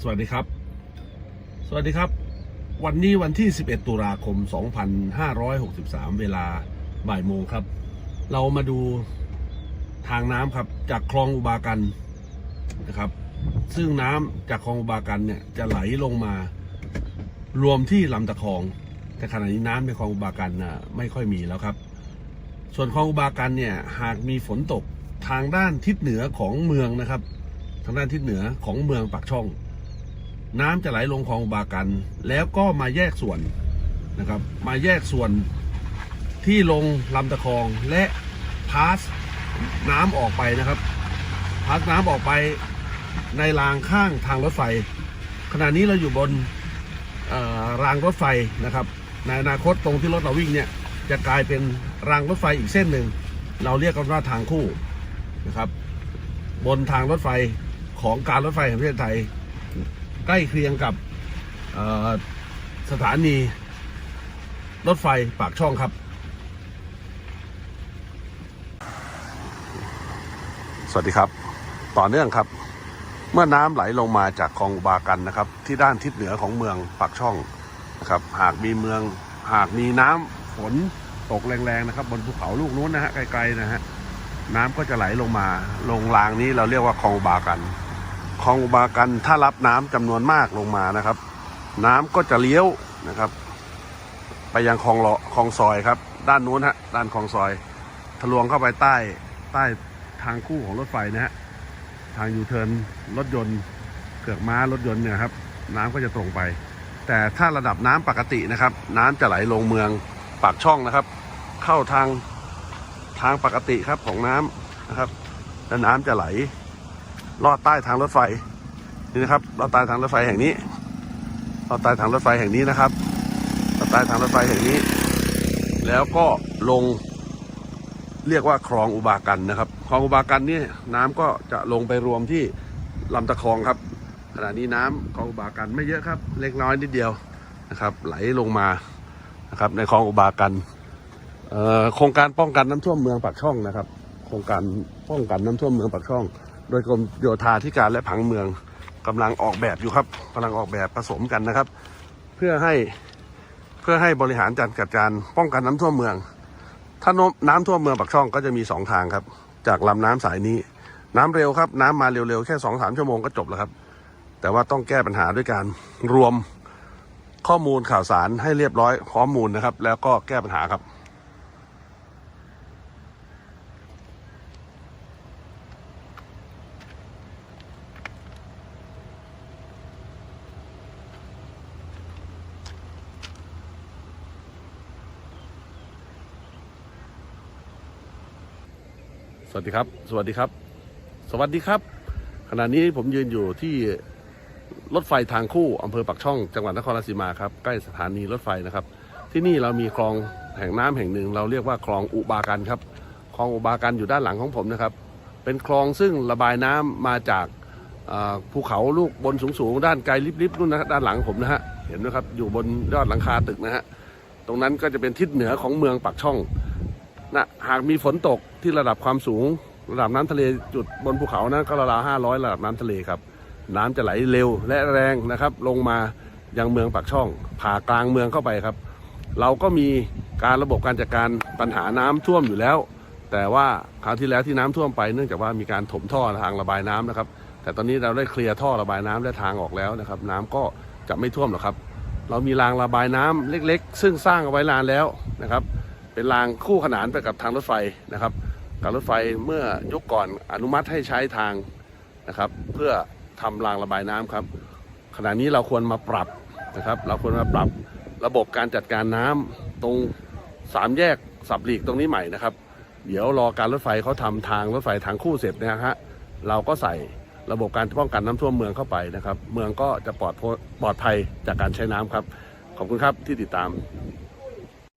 สวัสดีครับ สวัสดีครับ วันนี้วันที่ 11 ตุลาคม 2563 เวลาบ่ายโมงครับ เรามาดูทางน้ำครับ จากคลองอุบากันนะครับ ซึ่งน้ำจากคลองอุบากันเนี่ยจะไหลลงมา รวมที่ลำตะคอง แต่ขณะนี้น้ำในคลองอุบากันนะไม่ค่อยมีแล้วครับ ส่วนคลองอุบากันเนี่ยหากมีฝนตกทางด้านทิศเหนือของเมืองนะครับ ทางด้านทิศเหนือของเมืองปากช่อง น้ำจะไหลลงคลองอุบากัน แล้วก็มาแยกส่วนนะครับ มาแยกส่วนที่ลงลำตะคองและพาสน้ำออกไปนะครับพาสน้ำออกไปในรางข้างทางรถไฟ ขณะนี้เราอยู่บนรางรถไฟนะครับ ในอนาคตตรงที่รถเราวิ่งเนี่ยจะกลายเป็นรางรถไฟอีกเส้นหนึ่ง เราเรียกกันว่าทางคู่นะครับ บนทางรถไฟของการรถไฟแห่งประเทศไทย ใกล้เคียงกับสถานีรถไฟปากช่องครับ สวัสดีครับ ต่อเนื่องครับ เมื่อน้ำไหลลงมาจากคลองอุบากันนะครับ ที่ด้านทิศเหนือของเมืองปากช่องนะครับ หากมีเมืองหากมีน้ำฝนตกแรงๆนะครับ บนภูเขาลูกนู้นนะฮะไกลๆนะฮะน้ำก็จะไหลลงมา ลงรางนี้เราเรียกว่าคลองอุบากัน คลองอุบากันถ้ารับน้ำจำนวนมากลงมานะครับ น้ำก็จะเลี้ยวนะครับ ไปยังคลองเลาะคลองซอยครับ ด้านนู้นฮะด้านคลองซอย ทะลวงเข้าไปใต้ใต้ทางคู่ของรถไฟนะฮะทางยูเทิร์นรถยนต์เกือกม้ารถยนต์เนี่ยครับ น้ำก็จะตรงไป แต่ถ้าระดับน้ำปกตินะครับ น้ำจะไหลลงเมืองปากช่องนะครับ เข้าทางทางปกติครับของน้ำนะครับแล้วน้ำจะไหล ลอดใต้ทางรถไฟนี่นะครับลอดใต้ทางรถไฟแห่งนี้ลอดใต้ทางรถไฟแห่งนี้นะครับลอดใต้ทางรถไฟแห่งนี้ แล้วก็ลงเรียกว่าคลองอุบากันนะครับคลองอุบากันนี่น้ำก็จะลงไปรวมที่ลำตะคองครับ ขณะนี้น้ำคลองอุบากันไม่เยอะครับ เล็กน้อยนิดเดียวนะครับ ไหลลงมานะครับ ในคลองอุบากันโครงการป้องกันน้ำท่วมเมืองปากช่องนะครับ โครงการป้องกันน้ำท่วมเมืองปากช่อง โดยกรมโยธาธิการและผังเมืองกำลังออกแบบอยู่ครับกำลังออกแบบผสมกันนะครับ เพื่อให้เพื่อให้บริหารจัดการป้องกันน้ำท่วมเมือง ถ้าน้ำน้ำท่วมเมืองปากช่องก็จะมีสองทางครับ จากลำน้ำสายนี้ น้ำเร็วครับ น้ำมาเร็วๆ แค่สองสามชั่วโมงก็จบแล้วครับ แต่ว่าต้องแก้ปัญหาด้วยการรวมข้อมูลข่าวสารให้เรียบร้อยพร้อมมูลนะครับ แล้วก็แก้ปัญหาครับ วัสดีครับ สวัสดีครับ สวัสดีครับ ขณะนี้ผมยืนอยู่ที่รถไฟทางคู่อำเภอปากช่อง จังหวัดนครราชสีมาครับ ใกล้สถานีรถไฟนะครับ ที่นี่เรามีคลองแห่งน้ำแห่งหนึ่ง เราเรียกว่าคลองอุบากันครับ คลองอุบากันอยู่ด้านหลังของผมนะครับ เป็นคลองซึ่งระบายน้ำมาจากภูเขาลูกบนสูงๆด้านไกลลิบๆนู่นนะฮะด้านหลังผมนะฮะ เห็นไหมครับ อยู่บนยอดหลังคาตึกนะฮะ ตรงนั้นก็จะเป็นทิศเหนือของเมืองปากช่อง นะหากมีฝนตกที่ระดับความสูง ระดับน้ำทะเลจุดบนภูเขานั้นก็ราวๆห้าร้อยระดับน้ำทะเลครับ น้ำจะไหลเร็วและแรงนะครับ ลงมายังเมืองปากช่อง ผ่ากลางเมืองเข้าไปครับ เราก็มีการระบบการจัดการปัญหาน้ำท่วมอยู่แล้ว แต่ว่าคราวที่แล้วที่น้ำท่วมไปเนื่องจากว่ามีการถมท่อทางระบายน้ำนะครับ แต่ตอนนี้เราได้เคลียร์ท่อระบายน้ำและทางออกแล้วนะครับ น้ำก็จะไม่ท่วมหรอกครับ เรามีรางระบายน้ำเล็ก ๆ ซึ่งสร้างเอาไว้นานแล้วนะครับ เป็นรางคู่ขนานไปกับทางรถไฟนะครับการรถไฟเมื่อยุคก่อนอนุมัติให้ใช้ทางนะครับ เพื่อทำรางระบายน้ำครับ ขณะนี้เราควรมาปรับนะครับ เราควรมาปรับระบบการจัดการน้ำตรงสามแยกสับหลีกตรงนี้ใหม่นะครับ เดี๋ยวรอการรถไฟเขาทำทางรถไฟทางคู่เสร็จเนะฮะเราก็ใส่ระบบการป้องกันน้ำท่วมเมืองเข้าไปนะครับ เมืองก็จะปลอดปลอดภัยจากการใช้น้ำครับ ขอบคุณครับที่ติดตาม